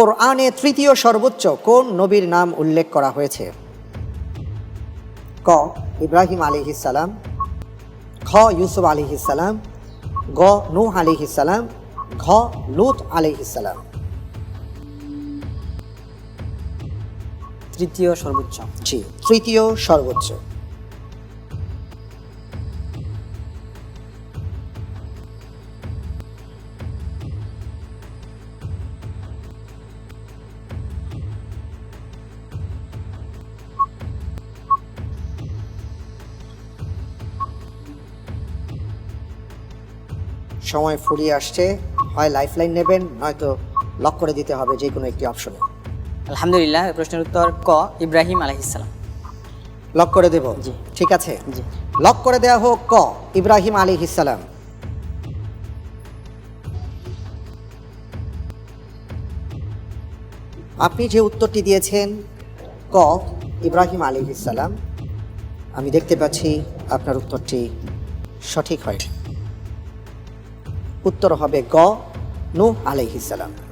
কোরআনে তৃতীয় সর্বোচ্চ কোন নবীর নাম উল্লেখ করা হয়েছে? ক, ইব্রাহিম আলিহিসাল্লাম খ ইউসুফ আলিহিসাল্লাম গ, নূহ আলিহিসাল্লাম ঘ, লুত আলিহিসাল্লাম তৃতীয় সর্বোচ্চ। জি, তৃতীয় সর্বোচ্চ। সময় ফুরিয়ে আসছে। হয় লাইফলাইন নেবেন নয়তো লক করে দিতে হবে যে কোনো একটি অপশনে আলহামদুলিল্লাহ প্রশ্নের উত্তর ক ইব্রাহিম আলহিসাল্লাম লক করে দেব? জি। ঠিক আছে। জি। লক করে দেওয়া হোক ক ইব্রাহিম আলী ইসালাম আপনি যে উত্তরটি দিয়েছেন ক ইব্রাহিম আলী ইসালাম আমি দেখতে পাচ্ছি আপনার উত্তরটি সঠিক হয় উত্তর হবে গ নূহ আলাইহিস সালাম।